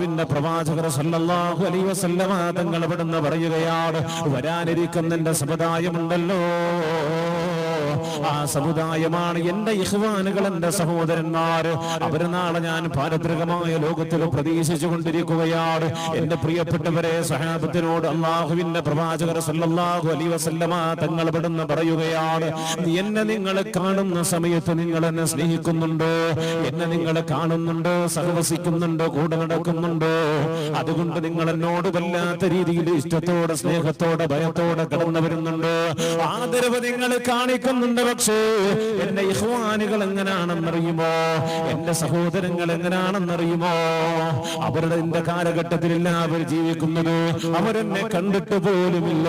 പിന്നെ പ്രവാചകർ സല്ലല്ലാഹു അലൈഹി വസല്ലമ തങ്ങൾ ഇവിടുന്ന് പറയുകയാണ് വരാനിരിക്കുന്ന സമുദായമുണ്ടല്ലോ. ആ സമുദായമാണ് എന്റെ ഇഹ്വാനുകൾ എന്റെ സഹോദരന്മാര് അവർ നാളെ ഞാൻ പാരത്രികമായ ലോകത്തിൽ പ്രതീക്ഷിച്ചു കൊണ്ടിരിക്കുകയാണ് എന്റെ പ്രിയപ്പെട്ടവരെ സഹാബത്തിനോട് അള്ളാഹുവിന്റെ പ്രവാചകർ സല്ലല്ലാഹു അലൈഹി വസല്ലമ തങ്ങൾ പെടുന്ന പറയുകയാണ് എന്നെ നിങ്ങൾ കാണുന്ന സമയത്ത് നിങ്ങൾ എന്നെ സ്നേഹിക്കുന്നുണ്ടോ. എന്നെ നിങ്ങൾ കാണുന്നുണ്ടോ സഹവസിക്കുന്നുണ്ടോ കൂടെ നടക്കുന്നുണ്ടോ. അതുകൊണ്ട് നിങ്ങൾ എന്നോട് വല്ലാത്ത രീതിയിൽ ഇഷ്ടത്തോടെ സ്നേഹത്തോടെ ഭയത്തോടെ കടന്നു വരുന്നുണ്ട്. ആദരവ് നിങ്ങൾ കാണിക്കുന്നുണ്ട് പക്ഷേ എന്റെ ഇഹ്വാനുകൾ എങ്ങനെയാണെന്നറിയുമോ എന്റെ സഹോദരങ്ങൾ എങ്ങനെയാണെന്നറിയുമോ അവരുടെ എന്റെ കാലഘട്ടത്തിലില്ല അവർ ജീവിക്കുന്നത് അവരെന്നെ കണ്ടിട്ട് പോലുമില്ല.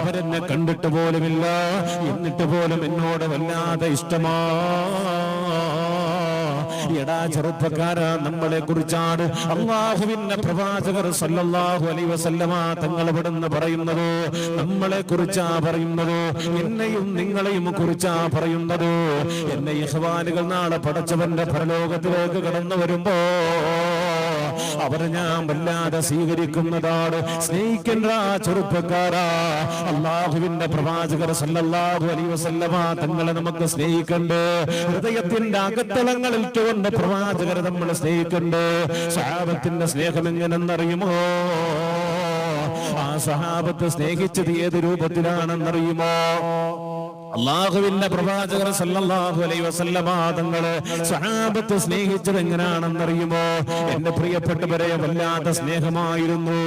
അവരെന്നെ കണ്ടിട്ട് പോലുമില്ല. എന്നിട്ട് പോലും എന്നോട് വല്ലാതെ ഇഷ്ടമാ. എടാ ചെറുപ്പക്കാര നമ്മളെ കുറിച്ചാണ് അള്ളാഹുവിന്റെ പ്രവാചകർ സല്ലല്ലാഹു അലൈഹി വസല്ലമ തങ്ങൾ ഇവിടുന്ന് പറയുന്നത്. നമ്മളെ കുറിച്ചാ പറയുന്നത്. എന്നെയും നിങ്ങളെയും കുറിച്ചാ പറയുന്നത്. എന്നെ ഇഹ്വാനുകൾ നാളെ പടച്ചവന്റെ പരലോകത്തിലേക്ക് കടന്നു വരുമ്പോ അവരെ ഞാൻ വല്ലാതെ സ്വീകരിക്കുന്നതാണ്. സ്നേഹിക്കേണ്ട ചെറുപ്പക്കാരാ. അള്ളാഹുവിന്റെ പ്രവാചകർ സല്ലല്ലാഹു അലൈഹി വസല്ലമ തങ്ങളെ നമുക്ക് സ്നേഹിക്കണ്ട്. ഹൃദയത്തിന്റെ അകത്തളങ്ങളിൽ കൊണ്ട് പ്രവാചകരെ നമ്മൾ സ്നേഹിക്കണ്ട്. സഹാബത്തിന്റെ സ്നേഹം എങ്ങനെന്നറിയുമോ? ആ സഹാബത്ത് സ്നേഹിച്ചത് ഏത് രൂപത്തിലാണെന്നറിയുമോ? അള്ളാഹുവിന്റെ പ്രവാചകർ സല്ലല്ലാഹു അലൈഹി വസല്ലമ തങ്ങൾ സഹാബത്ത് സ്നേഹിച്ചത് എങ്ങനെയാണെന്നറിയുമോ എന്റെ പ്രിയപ്പെട്ടവരെ വല്ലാത്ത സ്നേഹമായിരുന്നു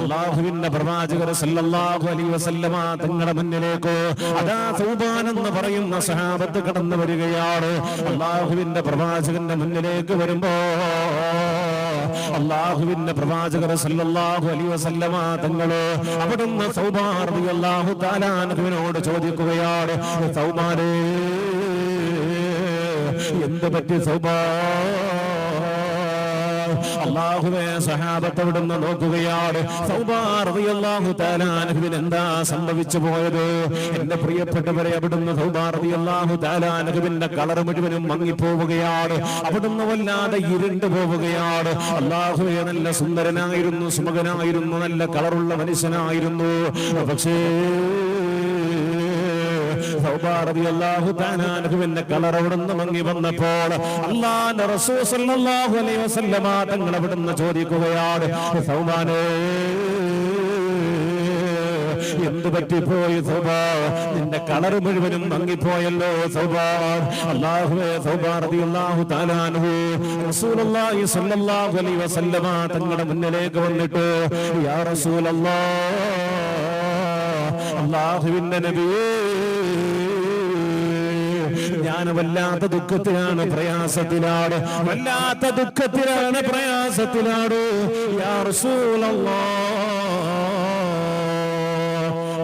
അള്ളാഹുവിന്റെ പ്രവാചകർ സല്ലല്ലാഹു അലൈഹി വസല്ലമ തങ്ങളുടെ മുന്നിലേക്ക്. അതാ സൗബാൻ എന്ന് പറയുന്ന സഹാബത്ത് കടന്നു വരികയാണ്. അള്ളാഹുവിന്റെ പ്രവാചകന്റെ മുന്നിലേക്ക് വരുമ്പോ അള്ളാഹുവിന്റെ പ്രവാചകർ സല്ലല്ലാഹു അലൈഹി വസല്ലമ തങ്ങൾ അവിടുന്ന് സൗബാൻ റളിയല്ലാഹു തആല ചോദിക്കുകയാണ് സൗമാരേ എന്ത് പറ്റി സൗബാ അള്ളാഹുവെ സഹാബത്ത് അവിടുന്ന് നോക്കുകയാണ്. സൗബാർ താലാനഹുവിന് എന്താ സംഭവിച്ചു പോയത്? എന്റെ പ്രിയപ്പെട്ടവരെ അവിടുന്ന് സൗബാർ താലാനഹുവിന്റെ കളർ മുഴുവനും മങ്ങിപ്പോവുകയാണ്. അവിടുന്ന് വല്ലാതെ ഇരുണ്ടു പോവുകയാണ്. അള്ളാഹുവെ നല്ല സുന്ദരനായിരുന്നു സുമകനായിരുന്നു നല്ല കളറുള്ള മനുഷ്യനായിരുന്നു. പക്ഷേ ന്റെ കളർ ചോദിക്കുകയാണ് സൗമാനേ സൗബാ? നിന്റെ കളർ മുഴുവനും മങ്ങിപ്പോയല്ലോ സൗബാ. അല്ലാഹുവേ സൗബാ റളിയല്ലാഹു തആല അൻഹു റസൂലുള്ളാഹി സ്വല്ലല്ലാഹു അലൈഹി വസല്ലമ തങ്ങളുടെ മുന്നിലേക്ക് വന്നിട്ട് യാ റസൂലല്ലാ അള്ളാഹുവിന്റെ നബിയേ ഞാൻ വല്ലാത്ത ദുഃഖത്തിലാണ് പ്രയാസത്തിലാണ്. വല്ലാത്ത ദുഃഖത്തിലാണ് പ്രയാസത്തിലാണ്. യാ റസൂലല്ലാഹ്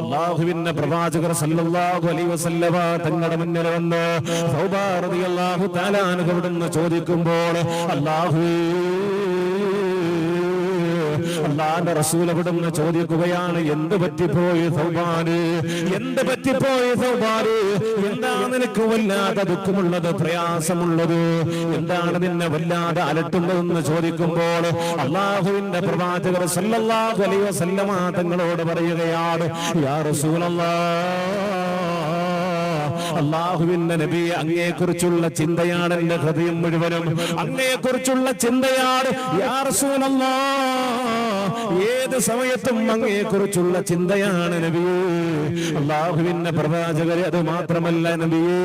അള്ളാഹുവിന്റെ പ്രവാചകർ സല്ലല്ലാഹു അലൈഹി വസല്ലമ തങ്ങളുടെ മുന്നിൽ വന്ന് സൗബാ റളിയല്ലാഹു തആല അൻഹു ചോദിക്കുമ്പോൾ അല്ലാഹുവേ അള്ളാന്റെ റസൂൽ അവിടുന്ന് ചോദിക്കുകയാണ് എന്ത് പറ്റിപ്പോയി സൗബാന്? എന്ത് പറ്റിപ്പോയി സൗബാന്? എന്താ നിനക്ക് വല്ലാതെ ദുഃഖമുള്ളത് പ്രയാസമുള്ളത്? എന്താണ് നിന്നെ വല്ലാതെ അലട്ടുന്നതെന്ന് ചോദിക്കുമ്പോൾ അള്ളാഹുവിന്റെ പ്രവാചകർ സല്ലല്ലാഹു അലൈഹി വസല്ലമ തങ്ങളോട് പറയുകയാണ് യാ റസൂലല്ലാഹ് അള്ളാഹുവിന്റെ നബി അങ്ങയെ കുറിച്ചുള്ള ചിന്തയാണ് എന്റെ ഹൃദയം മുഴുവനും. അങ്ങയെ കുറിച്ചുള്ള ചിന്തയാണ്. ഏത് സമയത്തും അങ്ങയെ കുറിച്ചുള്ള ചിന്തയാണ് നബിയേ. അള്ളാഹുവിന്റെ പ്രവാചകരെ അത് മാത്രമല്ല നബിയേ.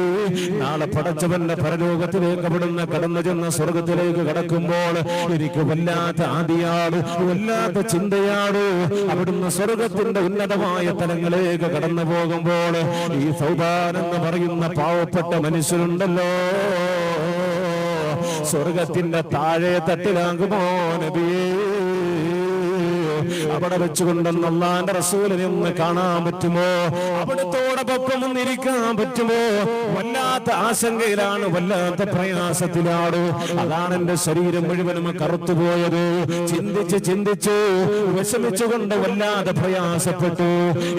നാളെ പടച്ചവന്റെ പരലോകത്തിലേക്ക് അവിടുന്ന് കടന്നു ചെന്ന സ്വർഗത്തിലേക്ക് കടക്കുമ്പോൾ എനിക്ക് വല്ലാത്ത ആദിയാണ് വല്ലാത്ത ചിന്തയാണ്. അവിടുന്ന് സ്വർഗത്തിന്റെ ഉന്നതമായ തലങ്ങളിലേക്ക് കടന്നു പോകുമ്പോൾ ഈ സൗദാൻ എന്ന് പറയുന്ന പാവപ്പെട്ട മനുഷ്യരുണ്ടല്ലോ സ്വർഗത്തിന്റെ താഴെ തട്ടിലാകുമോ നബിയേ അവിടെ വെച്ചുകൊണ്ടെന്ന് അള്ളാന്റെ റസൂലിനെ ഒന്ന് കാണാൻ പറ്റുമോ? അവിടത്തോടൊപ്പം ഒന്ന് ഇരിക്കാൻ പറ്റുമോ? വല്ലാത്ത ആശങ്കയിലാണ് വല്ലാത്ത പ്രയാസത്തിലാണ്. അതാണ് എന്റെ ശരീരം മുഴുവനും കറുത്തുപോയത് ചിന്തിച്ച് ചിന്തിച്ചു വിഷമിച്ചുകൊണ്ട് വല്ലാതെ പ്രയാസപ്പെട്ടു.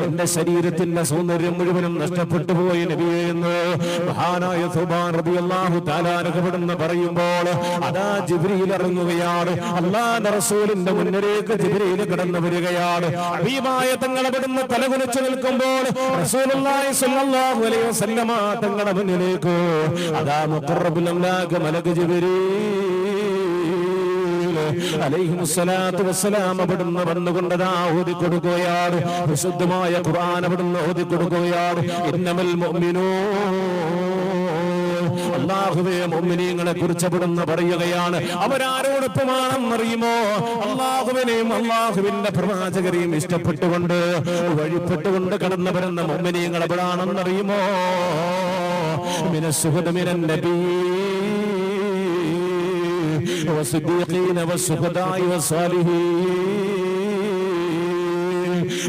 എന്റെ ശരീരത്തിന്റെ സൗന്ദര്യം മുഴുവനും നഷ്ടപ്പെട്ടു പോയി നബിയെന്ന് മഹാനായ പറയുമ്പോൾ അതാ ജിബ്രീൽ ഇറങ്ങുകയാണ്. അള്ളാന്റെ റസൂലിന്റെ മുന്നിലേക്ക് ജിബ്രീൽ കടന്നു വരികയാണ്. അഭിമായ തങ്ങളെ അവിടുന്ന് തലകുലച്ചു നിൽക്കുമ്പോൾ റസൂലുള്ളാഹി അലൈഹി വസല്ലമ തങ്ങളുടെ മുന്നിലേക്ക്. അതാ മുഖറബുൽ ജിബ്രീൽ. അലൈഹിമുസ്സലാത്തു വസ്സലാം അവിടുന്ന് വന്നുകൊണ്ടതാ ഓതി കൊടുക്കുകയാണ്. വിശുദ്ധമായ ഖുർആൻ അവിടുന്ന് ഓതി കൊടുക്കുകയാണ്. ഇന്നമൽ മുഅ്മിനൂ അള്ളാഹുവേ മുഅ്മിനീങ്ങളെ കുറിച്ച് അവിടുന്ന് പറയുകയാണ് അവരാരോടൊപ്പമാണെന്നറിയുമോ അള്ളാഹുവിനെയും അള്ളാഹുവിന്റെ പ്രവാചകരെയും ഇഷ്ടപ്പെട്ടുകൊണ്ട് വഴിപ്പെട്ടുകൊണ്ട് കടന്നു വരുന്ന മുഅ്മിനീങ്ങൾ എവിടാണെന്നറിയുമോ മിനസ്സുഹദ് മിനൻ നബീ والصديقين والشهداء والصالحين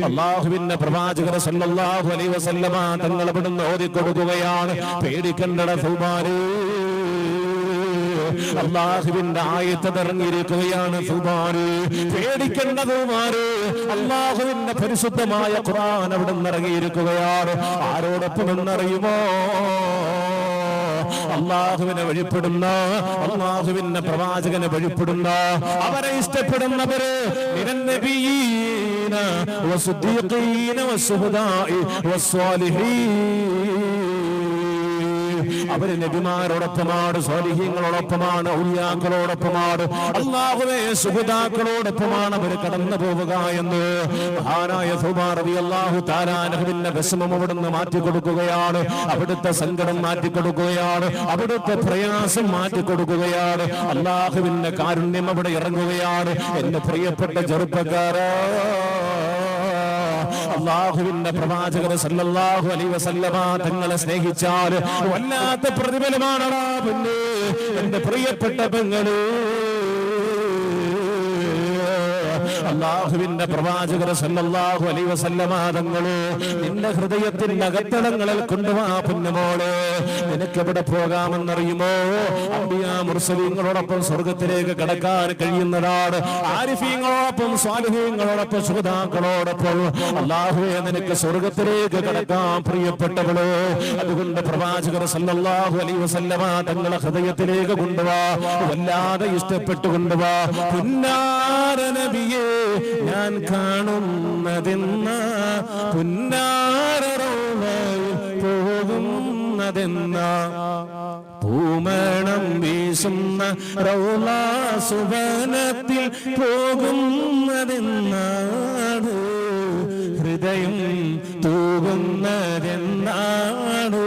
അള്ളാഹുവിന്റെ പ്രവാചകർ സല്ലല്ലാഹു അലൈഹി വസല്ലമ തങ്ങൾ അവിടുന്ന് ഓതിക്കൊടുക്കുകയാണ്. പേടിക്കണ്ടട സുമാരേ അള്ളാഹുവിന്റെ ആയത്ത് ഇറങ്ങിയിരിക്കുകയാണ് സുമാര് പേടിക്കേണ്ട സുമാര് അള്ളാഹുവിന്റെ പരിശുദ്ധമായ ഖുർആൻ അവിടെ നിറങ്ങിയിരിക്കുകയാണ് ആരോടൊപ്പം എന്നറിയുമോ? അള്ളാഹുവിനെ വഴിപ്പെടുന്ന അള്ളാഹുവിന്റെ പ്രവാചകനെ വഴിപ്പെടുന്ന അവരെ ഇഷ്ടപ്പെടുന്നവര് നിരന്നബീന വസുദ്ദീഖീന വസുഹദാഇ വസ്വാലിഹീൻ അവർ നബിമാരോടൊപ്പമാണ് സ്വാലിഹ്യങ്ങളോടൊപ്പമാണ് ഔലിയാക്കളോടൊപ്പമാണ് അള്ളാഹുവെ സുഹൃതാക്കളോടൊപ്പമാണ് അവർ കടന്നു പോവുക എന്ന് മഹാനായ അള്ളാഹു താരാനഹുവിന്റെ വിഷമം അവിടുന്ന് മാറ്റിക്കൊടുക്കുകയാണ്. അവിടുത്തെ സങ്കടം മാറ്റിക്കൊടുക്കുകയാണ്. അവിടുത്തെ പ്രയാസം മാറ്റിക്കൊടുക്കുകയാണ്. അള്ളാഹുവിന്റെ കാരുണ്യം അവിടെ ഇറങ്ങുകയാണ്. എന്റെ പ്രിയപ്പെട്ട ചെറുപ്പക്കാരാ അള്ളാഹുവിന്റെ പ്രവാചകർ സല്ലല്ലാഹു അലൈഹി വസല്ലമ തങ്ങളെ സ്നേഹിച്ചാൽ വല്ലാത്ത പ്രതിഫലമാണ് എന്റെ പ്രിയപ്പെട്ട പെങ്ങൾ അള്ളാഹുവിന്റെ പ്രവാചകർ സല്ലല്ലാഹു അലൈഹി വസല്ലമ തങ്ങളെ നിന്റെ ഹൃദയത്തിന്റെ അകത്തളങ്ങളിൽ കൊണ്ടുവാ പുന്നമോളെ നിനക്ക് എവിടെ പോകാമെന്നറിയുമോ? അമ്പിയാ മുർസലീങ്ങളോടൊപ്പം സ്വർഗത്തിലേക്ക് കടക്കാൻ കഴിയുന്നതാണ്. ആരിഫീങ്ങളോടൊപ്പം സ്വാലിഹീങ്ങളോടൊപ്പം സുഹൃതാക്കളോടൊപ്പം. അള്ളാഹുവെ നിനക്ക് സ്വർഗത്തിലേക്ക് കടക്കാൻ പ്രിയപ്പെട്ടവളോ. അതുകൊണ്ട് പ്രവാചകർ സല്ലല്ലാഹു അലൈഹി വസല്ലമ തങ്ങളെ ഹൃദയത്തിലേക്ക് കൊണ്ടുവാ. വല്ലാതെ ഇഷ്ടപ്പെട്ടു കൊണ്ടുവാ പുന്നാര നബിയെ. ഞാൻ കാണുന്നതെന്ന പുന്നാര റൗളയിൽ പോകുന്നതെന്ന? പൂമണം വീശുന്ന റൗലാസുവനത്തിൽ പോകുന്നതെന്നാണ്. ഹൃദയം തൂകുന്നതെന്നാണ്.